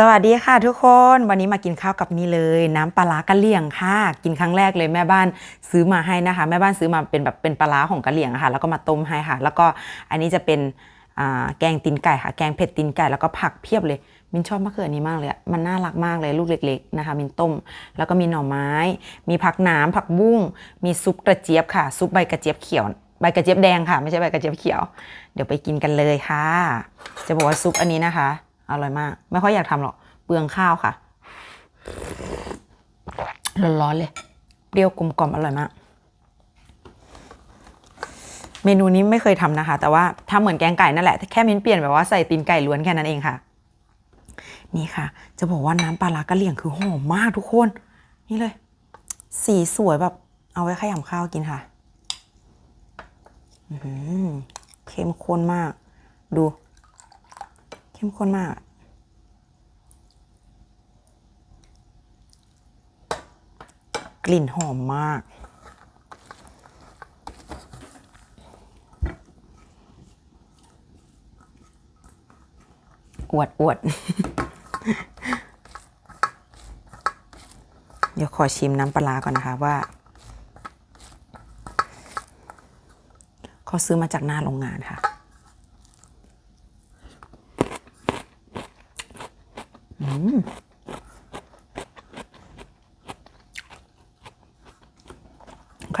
สวัสดีค่ะทุกคนวันนี้มากินข้าวกับนี่เลย น้ำปลากะเหรี่ยงค่ะ กินครั้งแรกเลยแม่บ้านซื้อมาให้นะคะ แม่บ้านซื้อมาเป็นแบบเป็นปลาของกะเหรี่ยงค่ะ แล้วก็มาต้มให้ค่ะ แล้วก็อันนี้จะเป็นแกงตีนไก่ค่ะ แกงเผ็ดตีนไก่แล้วก็ผักเพียบเลย มินชอบมะเขืออนนี้มากเลยมันน่ารักมากเลยลูกเล็ก ๆนะคะ มินต้ม แล้วก็มีหน่อไม้ มีผักหนามผักบุ้ง มีซุปกระเจี๊ยบค่ะ ซุปใบกระเจี๊ยบเขียวใบกระเจี๊ยบแดงค่ะ ไม่ใช่ใบกระเจี๊ยบเขียว เดี๋ยวไปกินกันเลยค่ะ จะบอกว่าซุปอันนี้นะคะ อร่อยมาก ไม่ค่อยอยากทำหรอก เปลืองข้าวค่ะ ร้อนๆเลย เปรี้ยวกลมกล่อมอร่อยมาก เมนูนี้ไม่เคยทำนะคะ แต่ว่าทำเหมือนแกงไก่นั่นแหละ แค่มิ้นเปลี่ยนแบบว่าใส่ตีนไก่ล้วนแค่นั้นเองค่ะ นี่ค่ะ จะบอกว่าน้ำปลาร้ากะเหรี่ยงคือหอมมากทุกคน นี่เลย สีสวยแบบ เอาไว้ขยำข้าวกินค่ะเข้มข้นมาก ดู เข้มข้นมากกลิ่นหอมมาก อวดอวด เดี๋ยวขอชิมน้ำปลาร้าก่อนนะคะว่า เขาซื้อมาจากหน้าโรงงานค่ะ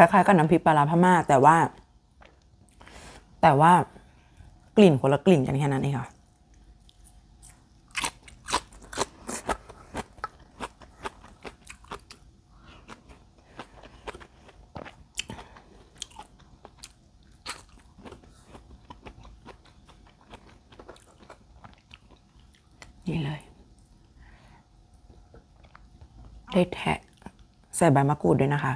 คล้ายๆกับน้ำพริกปลาพม่าแต่ว่า แต่ว่ากลิ่นคนละกลิ่นกันแค่นั้นเองค่ะนี่เลย ได้แทะใส่ใบมะกรูดด้วยนะคะ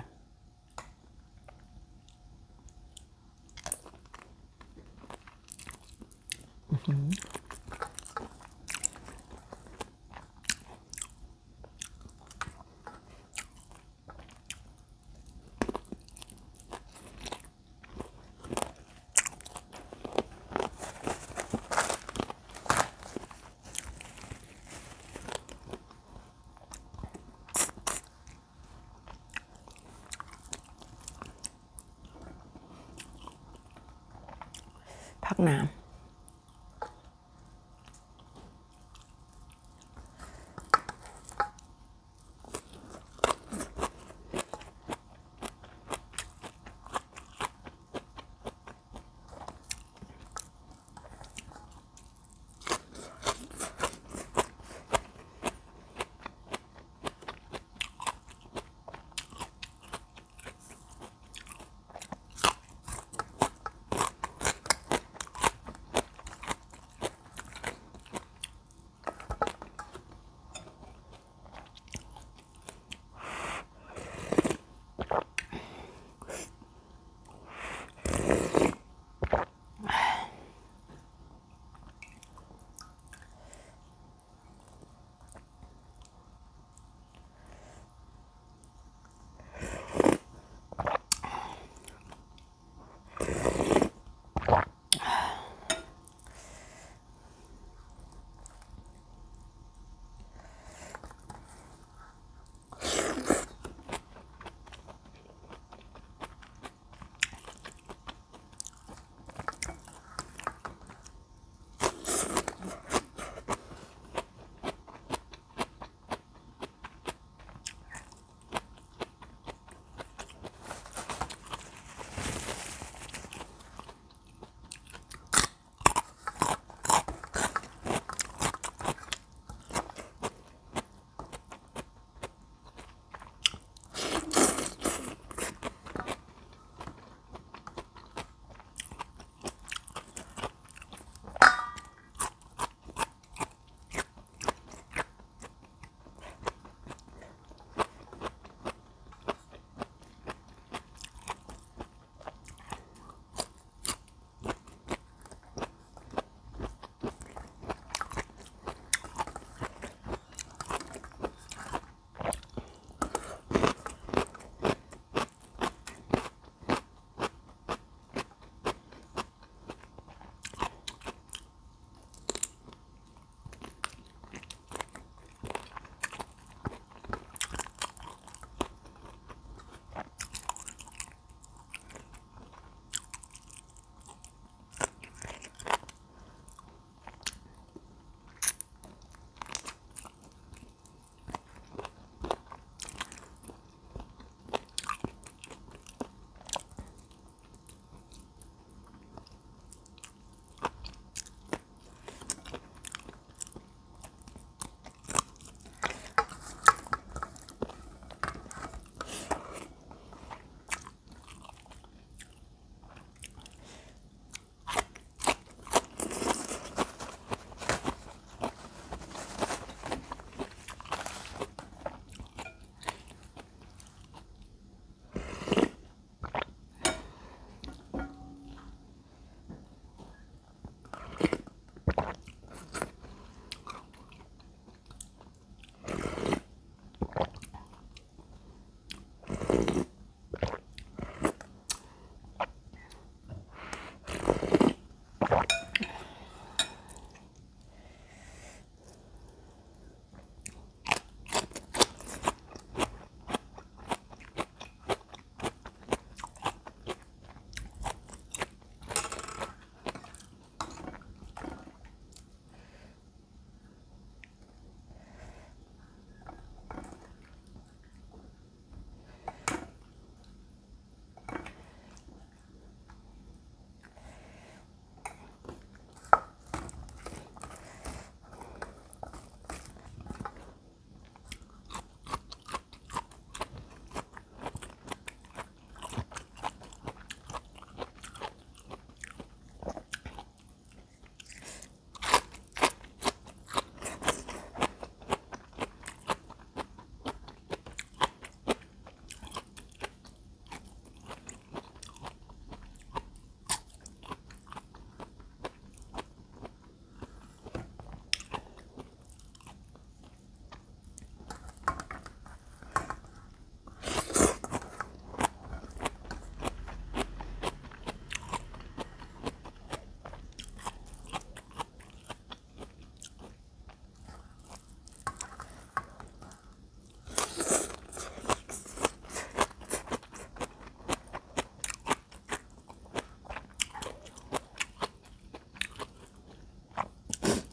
พักน้ำ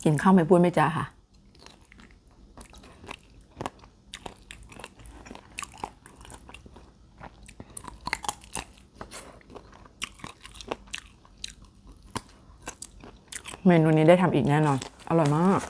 กินข้าวไม่พูดไม่จาค่ะ เมนูนี้ได้ทำอีกแน่นอน อร่อยมาก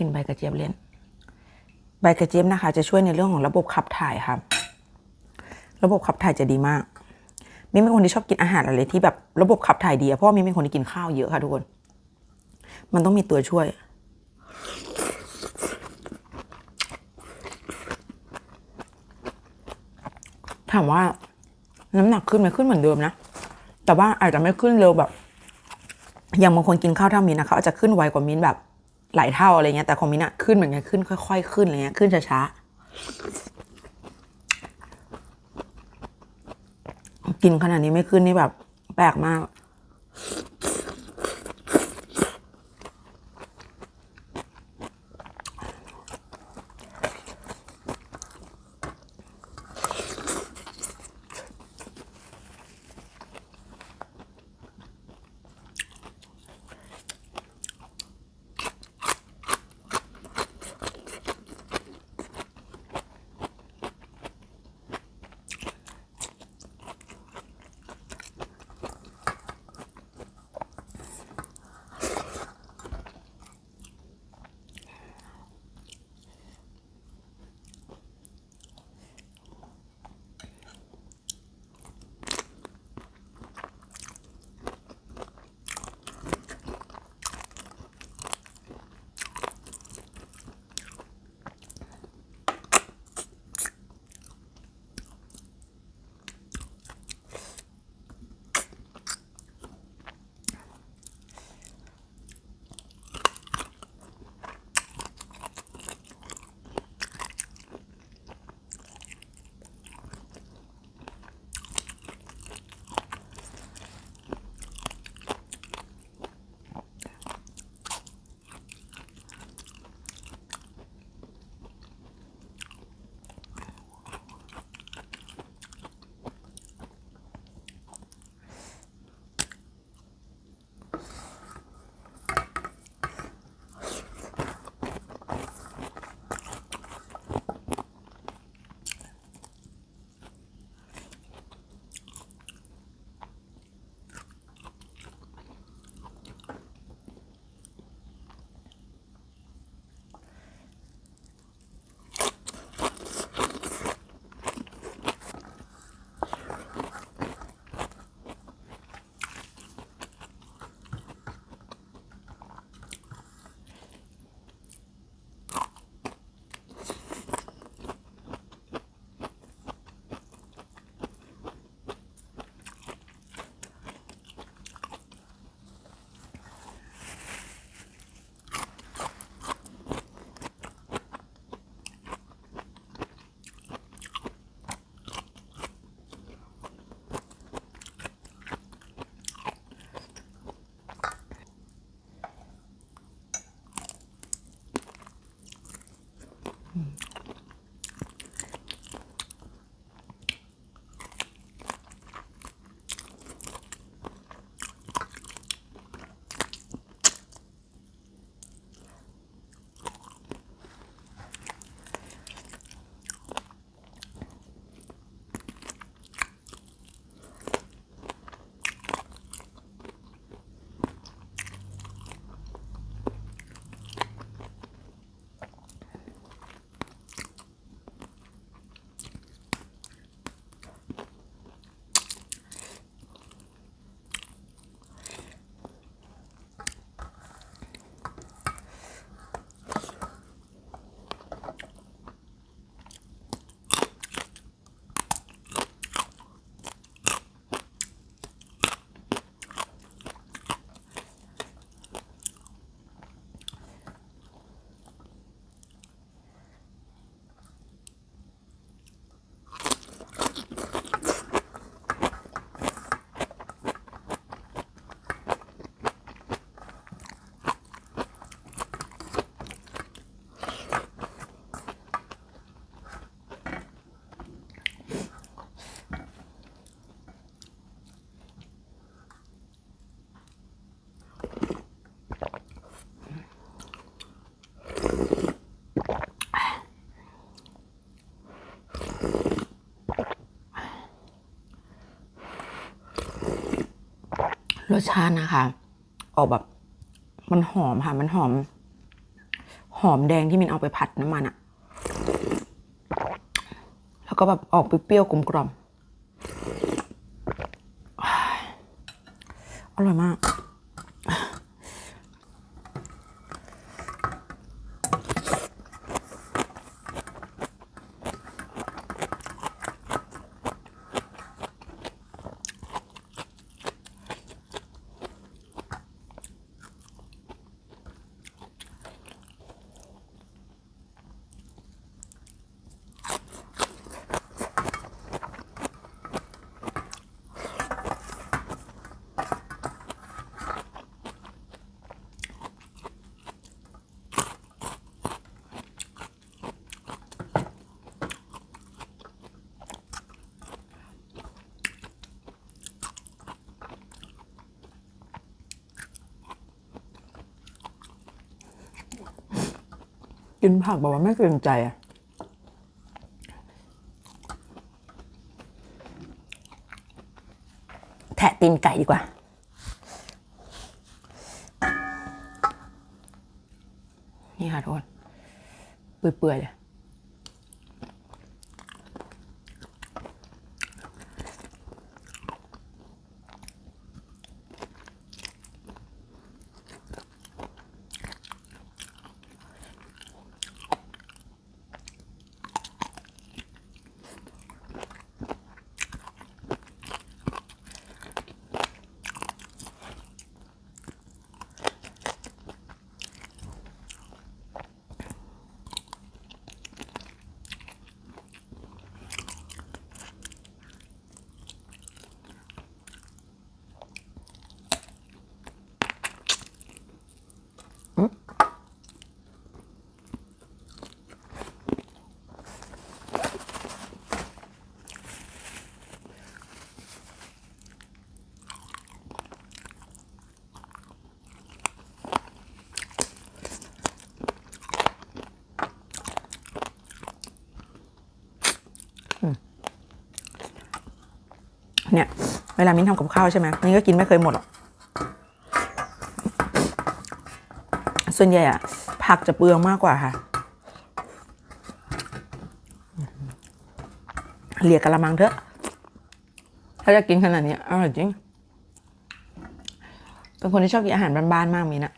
กินใบกระเจี๊ยบเล่น ใบกระเจี๊ยบนะคะ จะช่วยในเรื่องของระบบขับถ่ายครับ ระบบขับถ่ายจะดีมาก มินเป็นคนที่ชอบกินอาหารอะไรที่แบบระบบขับถ่ายดีอะเพราะว่ามินเป็นคนที่กินข้าวเยอะค่ะทุกคน มันต้องมีตัวช่วยถามว่าน้ำหนักขึ้นไหมขึ้นเหมือนเดิมนะ แต่ว่าอาจจะไม่ขึ้นเร็วแบบ อย่างบางคนกินข้าวเท่ามินนะเขาอาจจะขึ้นไวกว่ามินแบบ หลายเท่าอะไรเงี้ยแต่ของมินอะขึ้นเหมือนกันขึ้นค่อย ๆ ขึ้นอะไรเงี้ยขึ้นช้าๆกินขนาดนี้ไม่ขึ้นนี่แบบแปลกมาก รสชาตินะคะ ออกแบบมันหอมค่ะ มันหอม หอมแดงที่มินเอาไปผัดน้ำมันอะแล้วก็แบบออกเปรี้ยวๆกลมกล่อมอร่อยมาก กินผักแบบว่าไม่เกรงใจอะแทะตีนไก่ดีกว่า นี่ค่ะทุกคนเปื่อยๆเลย เนี่ย เวลามิ้นทำกับข้าวใช่ไหมมิ้นก็กินไม่เคยหมดหรอก ส่วนใหญ่อะผักจะเปลืองมากกว่าค่ะ เหลียกระมังเถอะ ถ้าจะกินขนาดนี้อร่อยจริง เป็นคนที่ชอบกินอาหารบ้านๆมากมินะ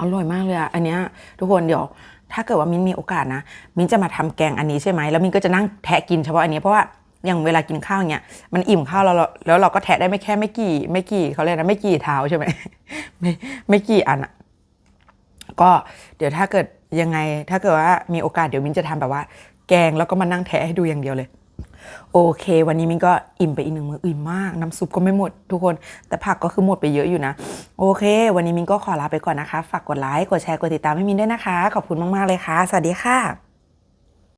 อร่อยมาก เลยอะอันเนี้ยทุกคนเดี๋ยว ถ้าเกิดว่ามิ้นมีโอกาสนะ มิ้นจะมาทำแกงอันนี้ใช่ไหมแล้วมิ้นก็จะนั่งแทะกินเฉพาะอันนี้เพราะว่าอย่างเวลากินข้าวเนี้ยมันอิ่มข้าวแล้วเราแล้วเราก็แทะได้ไม่แค่ไม่กี่ ไม่กี่เขาเรียกนะไม่กี่เท้าใช่ไหมไม่ไม่กี่อันอะก็เดี๋ยวถ้าเกิดยังไงถ้าเกิดว่ามีโอกาสเดี๋ยวมิ้นจะทำแบบว่า แกงแล้วก็มานั่งแทะให้ดูอย่างเดียวเลย โอเค วันนี้มินก็อิ่มไปอีกหนึ่งมื้ออิ่มมาก น้ำซุปก็ไม่หมดทุกคน แต่ผักก็คือหมดไปเยอะอยู่นะ โอเค วันนี้มินก็ขอลาไปก่อนนะคะ ฝากกดไลค์ กดแชร์ กดติดตามให้มินด้วยนะคะ ขอบคุณมาก ๆ เลยค่ะ สวัสดีค่ะ